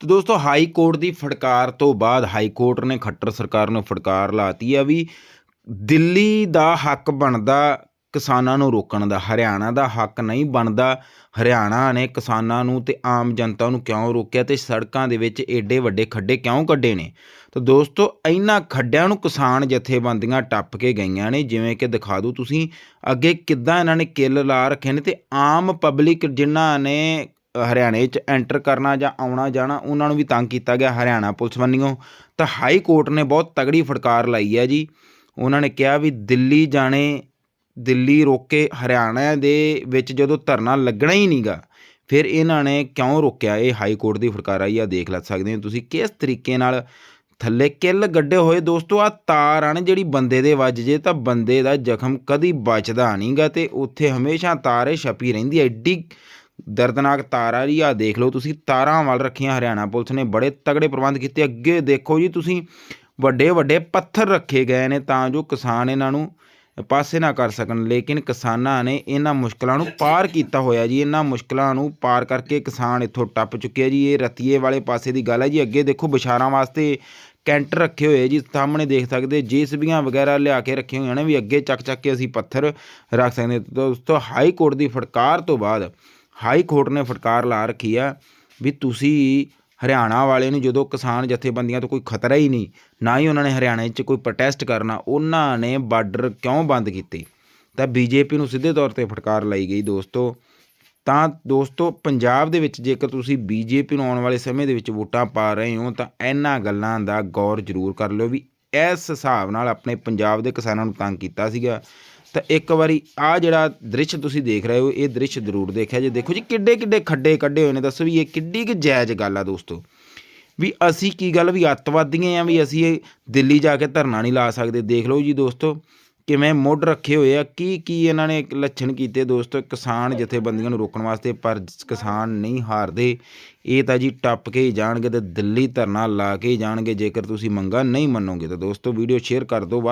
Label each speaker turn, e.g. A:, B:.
A: ਤੇ ਦੋਸਤੋ, high court ਦੀ ਫਟਕਾਰ ਤੋਂ ਬਾਅਦ ਹਾਈ ਕੋਰਟ ਨੇ ਖੱਟਰ ਸਰਕਾਰ ਨੂੰ ਫਟਕਾਰ ਲਾਤੀ ਆ ਵੀ ਦਿੱਲੀ ਦਾ ਹੱਕ ਬਣਦਾ ਕਿਸਾਨਾਂ ਨੂੰ ਰੋਕਣ ਦਾ, ਹਰਿਆਣਾ ਦਾ ਹੱਕ ਨਹੀਂ ਬਣਦਾ। ਹਰਿਆਣਾ ਨੇ ਕਿਸਾਨਾਂ ਨੂੰ ਤੇ ਆਮ ਜਨਤਾ ਨੂੰ ਕਿਉਂ ਰੋਕਿਆ ਤੇ ਸੜਕਾਂ ਦੇ ਵਿੱਚ ਏਡੇ ਵੱਡੇ ਖੱਡੇ ਕਿਉਂ ਕੱਢੇ ਨੇ? ਤਾਂ ਦੋਸਤੋ ਇਹਨਾਂ ਖੱਡਿਆਂ ਨੂੰ ਕਿਸਾਨ ਜਥੇਬੰਦੀਆਂ ਟੱਪ ਕੇ ਗਈਆਂ ਨੇ, ਜਿਵੇਂ ਕਿ ਦਿਖਾ ਦੂ ਤੁਸੀਂ, ਅੱਗੇ ਕਿੱਦਾਂ ਇਹਨਾਂ ਨੇ ਕਿੱਲ ਲਾ ਰੱਖੇ ਨੇ ਤੇ ਆਮ ਪਬਲਿਕ ਜਿਨ੍ਹਾਂ ਨੇ ਹਰਿਆਣੇ 'ਚ ਐਂਟਰ ਕਰਨਾ ਜਾਂ ਆਉਣਾ ਜਾਣਾ, ਉਹਨਾਂ ਨੂੰ ਵੀ ਤੰਗ ਕੀਤਾ ਗਿਆ ਹਰਿਆਣਾ ਪੁਲਿਸ ਵੱਲੋਂ। ਤਾਂ ਹਾਈ ਕੋਰਟ ਨੇ ਬਹੁਤ ਤਗੜੀ ਫਟਕਾਰ ਲਾਈ ਹੈ ਜੀ। ਉਹਨਾਂ ਨੇ ਕਿਹਾ ਵੀ ਦਿੱਲੀ ਜਾਣੇ, ਦਿੱਲੀ ਰੋਕੇ ਹਰਿਆਣਾ ਦੇ ਵਿੱਚ ਜਦੋਂ ਧਰਨਾ ਲੱਗਣਾ ਹੀ ਨਹੀਂਗਾ, ਫਿਰ ਇਹਨਾਂ ਨੇ ਕਿਉਂ ਰੋਕਿਆ? ਇਹ ਹਾਈ ਕੋਰਟ ਦੀ ਫਟਕਾਰ ਆਈ ਆ, ਦੇਖ ਲੈ ਸਕਦੇ ਹੋ ਤੁਸੀਂ ਕਿਸ ਤਰੀਕੇ ਨਾਲ ਥੱਲੇ ਕਿੱਲ ਗੱਡੇ ਹੋਏ ਦੋਸਤੋ। ਆ ਤਾਰ ਆ ਨਾ ਜਿਹੜੀ ਬੰਦੇ ਦੇ ਵੱਜ ਜੇ, ਤਾਂ ਬੰਦੇ ਦਾ ਜ਼ਖਮ ਕਦੀ ਬਚਦਾ ਨਹੀਂਗਾ ਤੇ ਉੱਥੇ ਹਮੇਸ਼ਾ ਤਾਰ ਇਹ ਛਪੀ ਰਹਿੰਦੀ ਐ ਐਡੀ ਦਰਦਨਾਕ ਤਾਰ ਜੀ ਆ ਦੇਖ ਲਓ ਤੁਸੀਂ, ਤਾਰਾਂ ਵੱਲ ਰੱਖੀਆਂ ਹਰਿਆਣਾ ਪੁਲਿਸ ਨੇ, ਬੜੇ ਤਗੜੇ ਪ੍ਰਬੰਧ ਕੀਤੇ। ਅੱਗੇ ਦੇਖੋ ਜੀ, ਤੁਸੀਂ ਵੱਡੇ ਵੱਡੇ ਪੱਥਰ ਰੱਖੇ ਗਏ ਨੇ ਤਾਂ ਜੋ ਕਿਸਾਨ ਇਹਨਾਂ ਨੂੰ ਪਾਸੇ ਨਾ ਕਰ ਸਕਣ। ਲੇਕਿਨ ਕਿਸਾਨਾਂ ਨੇ ਇਹਨਾਂ ਮੁਸ਼ਕਲਾਂ ਨੂੰ ਪਾਰ ਕੀਤਾ ਹੋਇਆ ਜੀ। ਇਹਨਾਂ ਮੁਸ਼ਕਲਾਂ ਨੂੰ ਪਾਰ ਕਰਕੇ ਕਿਸਾਨ ਇੱਥੋਂ ਟੱਪ ਚੁੱਕੇ ਆ ਜੀ। ਇਹ ਰਤੀਏ ਵਾਲੇ ਪਾਸੇ ਦੀ ਗੱਲ ਹੈ ਜੀ। ਅੱਗੇ ਦੇਖੋ ਵਿਚਾਰਾਂ ਵਾਸਤੇ ਕੈਂਟਰ ਰੱਖੇ ਹੋਏ ਜੀ। ਸਾਹਮਣੇ ਦੇਖ ਸਕਦੇ, ਜੀਸੀਬੀਆਂ ਵਗੈਰਾ ਲਿਆ ਕੇ ਰੱਖੀਆਂ ਹੋਈਆਂ ਨੇ। ਵੀ ਅੱਗੇ ਚੱਕ ਚੱਕ ਕੇ ਅਸੀਂ ਪੱਥਰ ਰੱਖ ਸਕਦੇ ਉਸ ਤੋਂ ਹਾਈ ਕੋਰਟ ਦੀ ਫਟਕਾਰ ਤੋਂ ਬਾਅਦ ਹਾਈ ਕੋਰਟ ਨੇ ਫਟਕਾਰ ਲਾ ਰੱਖੀ ਆ ਵੀ ਤੁਸੀਂ ਹਰਿਆਣਾ ਵਾਲੇ ਨੂੰ ਜਦੋਂ ਕਿਸਾਨ ਜਥੇਬੰਦੀਆਂ ਤੋਂ ਕੋਈ ਖਤਰਾ ਹੀ ਨਹੀਂ, ਨਾ ਹੀ ਉਹਨਾਂ ਨੇ ਹਰਿਆਣੇ 'ਚ ਕੋਈ ਪ੍ਰੋਟੈਸਟ ਕਰਨਾ, ਉਹਨਾਂ ਨੇ ਬਾਰਡਰ ਕਿਉਂ ਬੰਦ ਕੀਤੇ? ਤਾਂ ਬੀਜੇਪੀ ਨੂੰ ਸਿੱਧੇ ਤੌਰ ਤੇ ਫਟਕਾਰ ਲਾਈ ਗਈ ਦੋਸਤੋ। ਤਾਂ ਦੋਸਤੋ, ਪੰਜਾਬ ਦੇ ਵਿੱਚ ਜੇਕਰ ਤੁਸੀਂ ਬੀਜੇਪੀ ਨੂੰ ਆਉਣ ਵਾਲੇ ਸਮੇਂ ਦੇ ਵਿੱਚ ਵੋਟਾਂ ਪਾ ਰਹੇ ਹੋ, ਤਾਂ ਇਹਨਾਂ ਗੱਲਾਂ ਦਾ ਗੌਰ ਜ਼ਰੂਰ ਕਰ ਲਿਓ ਵੀ ਇਸ ਹਿਸਾਬ ਨਾਲ ਆਪਣੇ ਪੰਜਾਬ ਦੇ ਕਿਸਾਨਾਂ ਨੂੰ ਤੰਗ ਕੀਤਾ ਸੀਗਾ। ਤਾਂ ਇੱਕ ਵਾਰੀ ਆ ਜਿਹੜਾ ਦ੍ਰਿਸ਼ ਤੁਸੀਂ ਦੇਖ ਰਹੇ ਹੋ, ਇਹ ਦ੍ਰਿਸ਼ ਜ਼ਰੂਰ ਦੇਖਿਆ ਜੇ। ਦੇਖੋ ਜੀ, ਕਿੱਡੇ ਕਿੱਡੇ ਖੱਡੇ ਕੱਢੇ ਹੋਏ ਨੇ, ਦੱਸੋ ਵੀ ਇਹ ਕਿੱਡੀ ਕਿ ਜਾਇਜ਼ ਗੱਲ ਆ ਦੋਸਤੋ। ਵੀ ਅਸੀਂ ਕੀ ਗੱਲ, ਵੀ ਅੱਤਵਾਦੀਆਂ ਆ, ਵੀ ਅਸੀਂ ਇਹ ਦਿੱਲੀ ਜਾ ਕੇ ਧਰਨਾ ਨਹੀਂ ਲਾ ਸਕਦੇ। ਦੇਖ ਲਓ ਜੀ ਦੋਸਤੋ, ਕਿਵੇਂ ਮੁੱਢ ਰੱਖੇ ਹੋਏ ਆ। ਕੀ ਕੀ ਇਹਨਾਂ ਨੇ ਲੱਛਣ ਕੀਤੇ ਦੋਸਤੋ, ਕਿਸਾਨ ਜਥੇਬੰਦੀਆਂ ਨੂੰ ਰੋਕਣ ਵਾਸਤੇ, ਪਰ ਕਿਸਾਨ ਨਹੀਂ ਹਾਰਦੇ। ਇਹ ਤਾਂ ਜੀ ਟੱਪ ਕੇ ਹੀ ਜਾਣਗੇ ਤੇ ਦਿੱਲੀ ਧਰਨਾ ਲਾ ਕੇ ਹੀ ਜਾਣਗੇ। ਜੇਕਰ ਤੁਸੀਂ ਮੰਗਾ ਨਹੀਂ ਮੰਨੋਗੇ ਤਾਂ ਦੋਸਤੋ, ਵੀਡੀਓ ਸ਼ੇਅਰ ਕਰ ਦਿਓ।